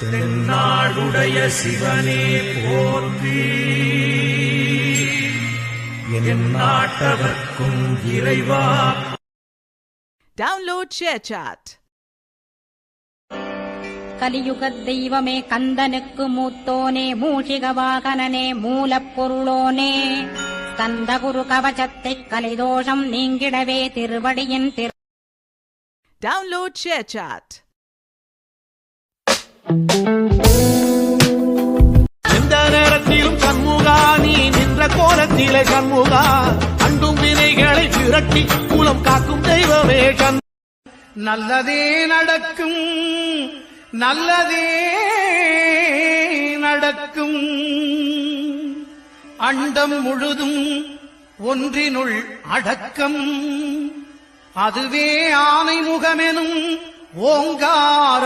தென்னாடுடைய சிவனே போற்றி என் நாட்டவர்க்கும் இறைவா Download ShareChat. கலியுக தெய்வமே கந்தனுக்கு மூத்தோனே மூஷிக வாகனனே மூலப்பொருளோனே ஸ்கந்த குரு கவசத்தைக் கலிதோஷம் நீங்கிடவே திருவடியின் திரு Download ShareChat. எந்த நேரத்திலும் சண்முகா நீ நின்ற கோலத்திலே சண்முகா. அண்டும் வினைகளை விரட்டி குலம் காக்கும் தெய்வமே கண் நல்லதே நடக்கும் நல்லதே நடக்கும். அண்டம் முழுதும் ஒன்றினுள் அடக்கம். அதுவே ஆனை முகமெனும் ஓங்கார